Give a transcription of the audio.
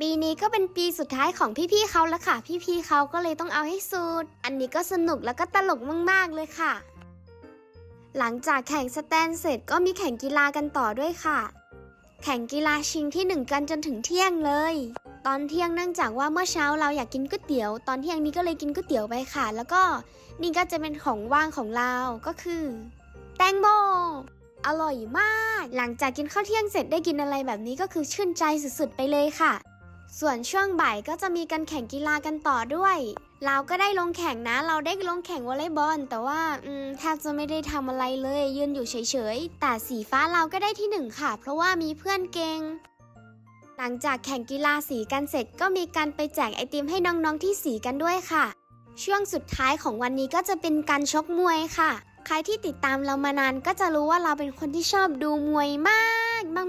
ปีนี้ก็เป็นปีสุดท้ายของพี่ๆเขาแล้วค่ะ พี่ๆเขาก็เลยต้องเอาให้สุด อันนี้ก็สนุกแล้วก็ตลกมากๆเลยค่ะ หลังจากแข่งสแตนเสร็จก็มีแข่งกีฬากันต่อด้วยค่ะ แข่งกีฬาชิงที่หนึ่งกันจนถึงเที่ยงเลย ตอนเที่ยงเนื่องจากว่าเมื่อเช้าเราอยากกินก๋วยเตี๋ยว ตอนเที่ยงนี้ก็เลยกินก๋วยเตี๋ยวไปค่ะ แล้วก็นี่ก็จะเป็นของว่างของเราก็คือ แตงโมอร่อยมาก หลังจากกินข้าวเที่ยงเสร็จได้กินอะไรแบบนี้ก็คือชื่นใจสุดๆไปเลยค่ะ ส่วนช่วงบ่ายก็จะมีการแข่งกีฬากันต่อด้วย เราก็ได้ลงแข่งนะ เราได้ลงแข่งวอลเลย์บอล แต่ว่าแทบจะไม่ได้ทำอะไรเลย ยืนอยู่เฉยๆ แต่สีฟ้าเราก็ได้ที่หนึ่งค่ะ เพราะว่ามีเพื่อนเก่ง หลังจากแข่งกีฬาสีกันเสร็จก็มีการไปแจกไอติมให้น้องๆที่สีกันด้วยค่ะ ช่วงสุดท้ายของวันนี้ก็จะเป็นการชกมวยค่ะ ใครที่ติดตามเรามานานก็จะรู้ว่าเราเป็นคนที่ชอบดูมวยมากมาก